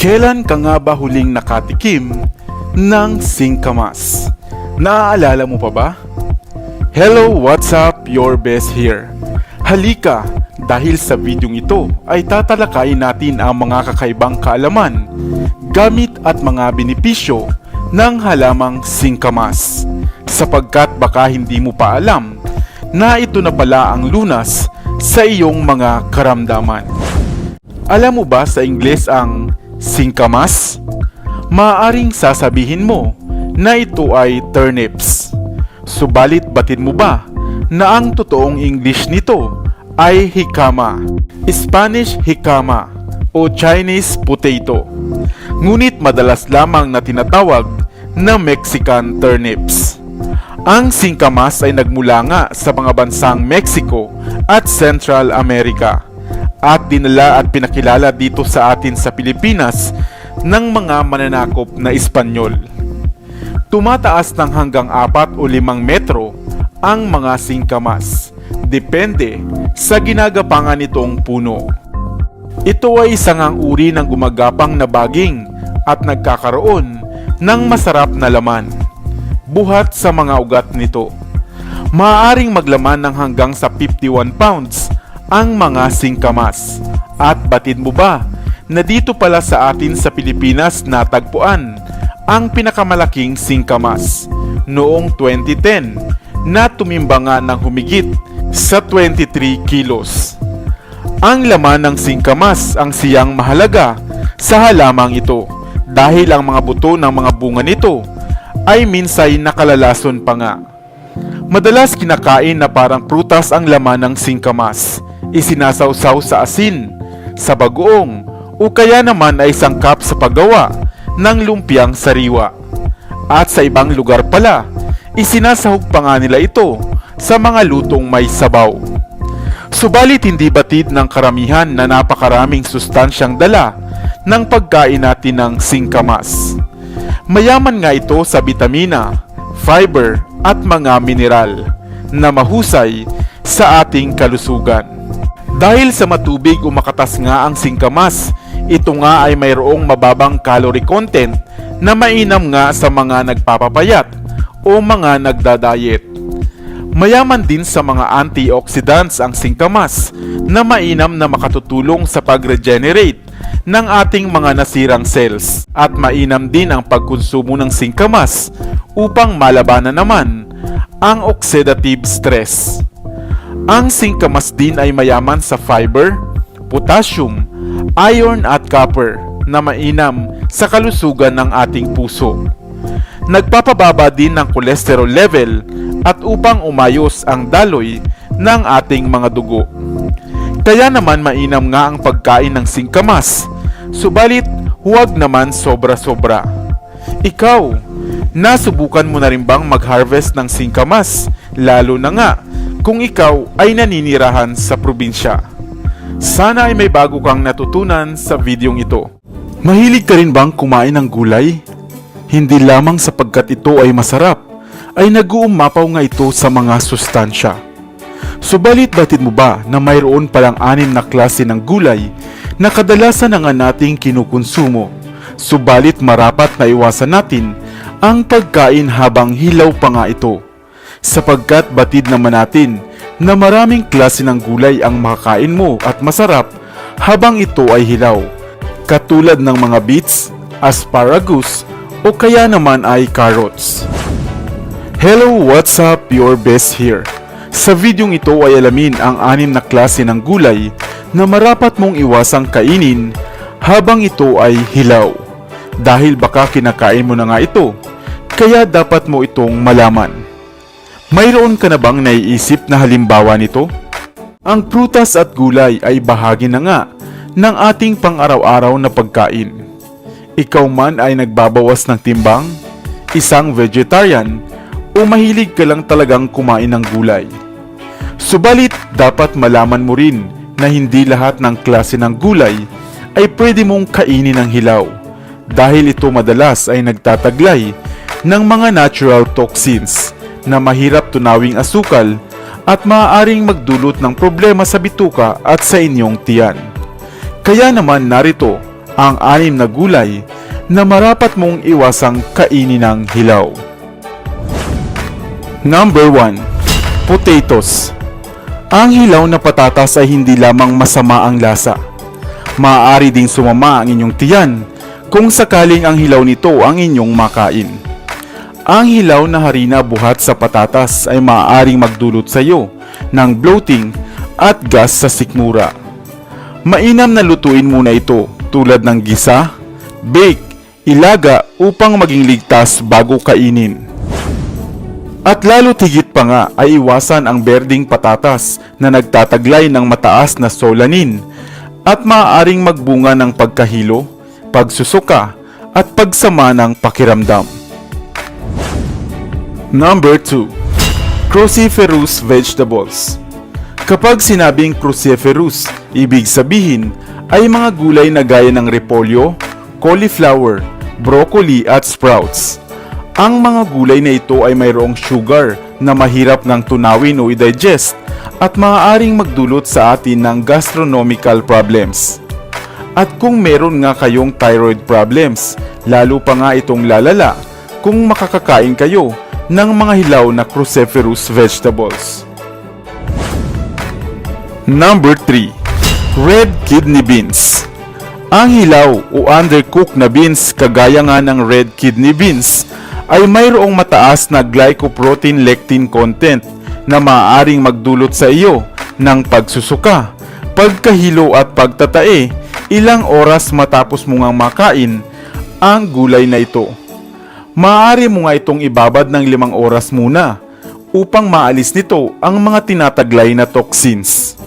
Kailan ka nga ba huling nakatikim ng singkamas? Naaalala mo pa ba? Hello, what's up? Your best here. Halika, dahil sa videong ito ay tatalakayin natin ang mga kakaibang kaalaman, gamit at mga benepisyo ng halamang singkamas. Sapagkat baka hindi mo pa alam na ito na pala ang lunas sa iyong mga karamdaman. Alam mo ba sa Ingles ang singkamas? Maaring sasabihin mo na ito ay turnips. Subalit batid mo ba na ang totoong English nito ay hikama, Spanish hikama o Chinese potato. Ngunit madalas lamang na tinatawag na Mexican turnips. Ang singkamas ay nagmula nga sa mga bansang Mexico at Central America at dinala at pinakilala dito sa atin sa Pilipinas ng mga mananakop na Espanyol. Tumataas ng hanggang 4 o 5 metro ang mga singkamas, depende sa ginagapangan nitong puno. Ito ay isang ang uri ng gumagapang na baging at nagkakaroon ng masarap na laman, buhat sa mga ugat nito. Maaaring maglaman ng hanggang sa 51 pounds ang mga singkamas. At batid mo ba na dito pala sa atin sa Pilipinas natagpuan ang pinakamalaking singkamas noong 2010 na tumimba nga ng humigit sa 23 kilos. Ang laman ng singkamas ang siyang mahalaga sa halamang ito dahil ang mga buto ng mga bunga nito ay minsay nakalalason pa nga. Madalas kinakain na parang prutas ang laman ng singkamas. Isinasawsaw sa asin, sa bagoong, o kaya naman ay sangkap sa paggawa ng lumpiang sariwa. At sa ibang lugar pala, isinasahog pa nga nila ito sa mga lutong may sabaw. Subalit hindi batid ng karamihan na napakaraming sustansyang dala ng pagkain natin ng singkamas. Mayaman nga ito sa bitamina, fiber at mga mineral na mahusay sa ating kalusugan. Dahil sa matubig o makatas nga ang singkamas, ito nga ay mayroong mababang calorie content na mainam nga sa mga nagpapapayat o mga nagda-diet. Mayaman din sa mga antioxidants ang singkamas na mainam na makatutulong sa pag-regenerate ng ating mga nasirang cells at mainam din ang pagkonsumo ng singkamas upang malabanan naman ang oxidative stress. Ang singkamas din ay mayaman sa fiber, potassium, iron at copper na mainam sa kalusugan ng ating puso. Nagpapababa din ng cholesterol level at upang umayos ang daloy ng ating mga dugo. Kaya naman mainam nga ang pagkain ng singkamas, subalit huwag naman sobra-sobra. Ikaw, nasubukan mo na rin bang mag-harvest ng singkamas, lalo na nga kung ikaw ay naninirahan sa probinsya? Sana ay may bago kang natutunan sa videong ito. Mahilig ka rin bang kumain ng gulay? Hindi lamang sapagkat ito ay masarap, ay nag-uumapaw nga ito sa mga sustansya. Subalit batid mo ba na mayroon palang anim na klase ng gulay na kadalasan na nga nating kinukonsumo? Subalit marapat na iwasan natin ang pagkain habang hilaw pa nga ito. Sapagkat batid naman natin na maraming klase ng gulay ang makakain mo at masarap habang ito ay hilaw. Katulad ng mga beets, asparagus, o kaya naman ay carrots. Hello, what's up? Your best here. Sa videong ito ay alamin ang anim na klase ng gulay na marapat mong iwasang kainin habang ito ay hilaw. Dahil baka kinakain mo na nga ito, kaya dapat mo itong malaman. Mayroon ka na bang naiisip na halimbawa nito? Ang prutas at gulay ay bahagi na nga ng ating pang-araw-araw na pagkain. Ikaw man ay nagbabawas ng timbang, isang vegetarian, o mahilig ka lang talagang kumain ng gulay. Subalit, dapat malaman mo rin na hindi lahat ng klase ng gulay ay pwede mong kainin ng hilaw dahil ito madalas ay nagtataglay ng mga natural toxins na mahirap tunawing asukal at maaaring magdulot ng problema sa bituka at sa inyong tiyan. Kaya naman narito ang anim na gulay na marapat mong iwasang kainin ng hilaw. Number 1. Potatoes. Ang hilaw na patatas ay hindi lamang masama ang lasa. Maaari ding sumama ang inyong tiyan kung sakaling ang hilaw nito ang inyong makain. Ang hilaw na harina buhat sa patatas ay maaaring magdulot sa iyo ng bloating at gas sa sikmura. Mainam na lutuin muna ito tulad ng gisa, bake, ilaga upang maging ligtas bago kainin. At lalo tigit pa nga ay iwasan ang berding patatas na nagtataglay ng mataas na solanin at maaaring magbunga ng pagkahilo, pagsusuka at pagsama ng pakiramdam. Number 2. Cruciferous vegetables. Kapag sinabing cruciferous, ibig sabihin ay mga gulay na gaya ng repolyo, cauliflower, broccoli at sprouts. Ang mga gulay na ito ay mayroong sugar na mahirap ng tunawin o i-digest at maaaring magdulot sa atin ng gastronomical problems. At kung meron nga kayong thyroid problems, lalo pa nga itong lalala kung makakakain kayo ng mga hilaw na cruciferous vegetables. Number 3. Red kidney beans. Ang hilaw o undercooked na beans kagaya nga ng red kidney beans ay mayroong mataas na glycoprotein lectin content na maaaring magdulot sa iyo ng pagsusuka, pagkahilo at pagtatae ilang oras matapos mo ngang makain ang gulay na ito. Maaari mo nga itong ibabad ng limang oras muna upang maalis nito ang mga tinataglay na toxins.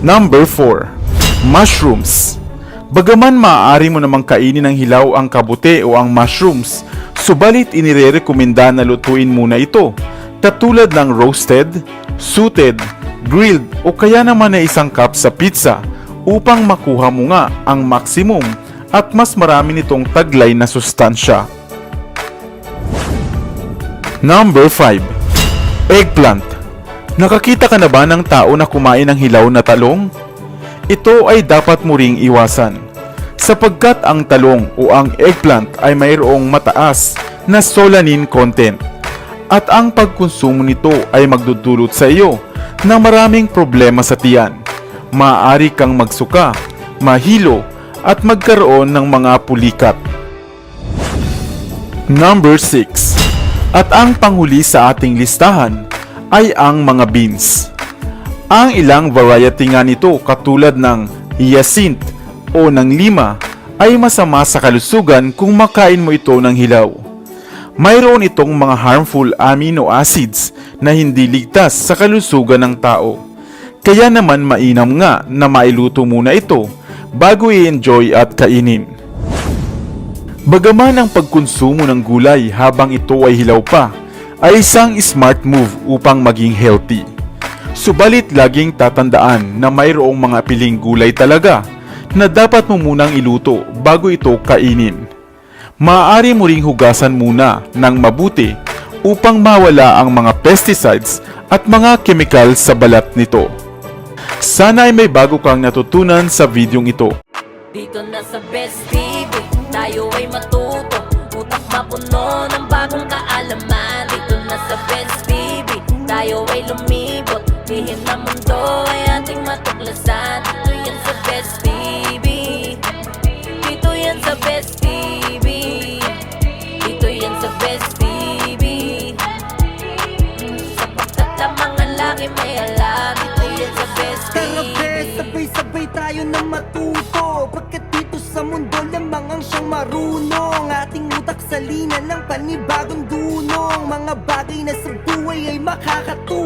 Number 4. Mushrooms. Bagaman maaari mo namang kainin ng hilaw ang kabute o ang mushrooms, subalit inirerekomenda na lutuin muna ito, katulad ng roasted, suited, grilled o kaya naman na isang cup sa pizza upang makuha mo nga ang maximum at mas marami nitong taglay na sustansya. Number 5. Eggplant. Nakakita ka na ba ng tao na kumain ng hilaw na talong? Ito ay dapat mo ring iwasan. Sapagkat ang talong o ang eggplant ay mayroong mataas na solanin content. At ang pagkonsumo nito ay magdudulot sa iyo ng maraming problema sa tiyan. Maaari kang magsuka, mahilo, at magkaroon ng mga pulikat. Number 6. At ang panghuli sa ating listahan ay ang mga beans. Ang ilang variety nga nito katulad ng hyacinth o ng lima ay masama sa kalusugan kung makain mo ito ng hilaw. Mayroon itong mga harmful amino acids na hindi ligtas sa kalusugan ng tao. Kaya naman mainam nga na mailuto muna ito bago i-enjoy at kainin. Bagaman ang pagkonsumo ng gulay habang ito ay hilaw pa, ay isang smart move upang maging healthy. Subalit laging tatandaan na mayroong mga piling gulay talaga na dapat mo munang iluto bago ito kainin. Maaari mo ring hugasan muna ng mabuti upang mawala ang mga pesticides at mga chemical sa balat nito. Sana ay may bago kang natutunan sa videong ito. Dito na sa Best TV, tayo ay matuto. Utak mapuno ng bagong kaalaman? Dito na sa Best TV, tayo ay lumibot. Lihim na mundo ay ating matuklasan. Dito yan sa Best TV Dito yan sa Best TV Dito yan sa Best TV Sapagkat ang mga laki may alam. Dito yan sa Tara TV be, sabay-sabay tayo na matuto marunong. Ating utak sa lina ng panibagong dunong. Mga bagay na sa buhay ay makakatulong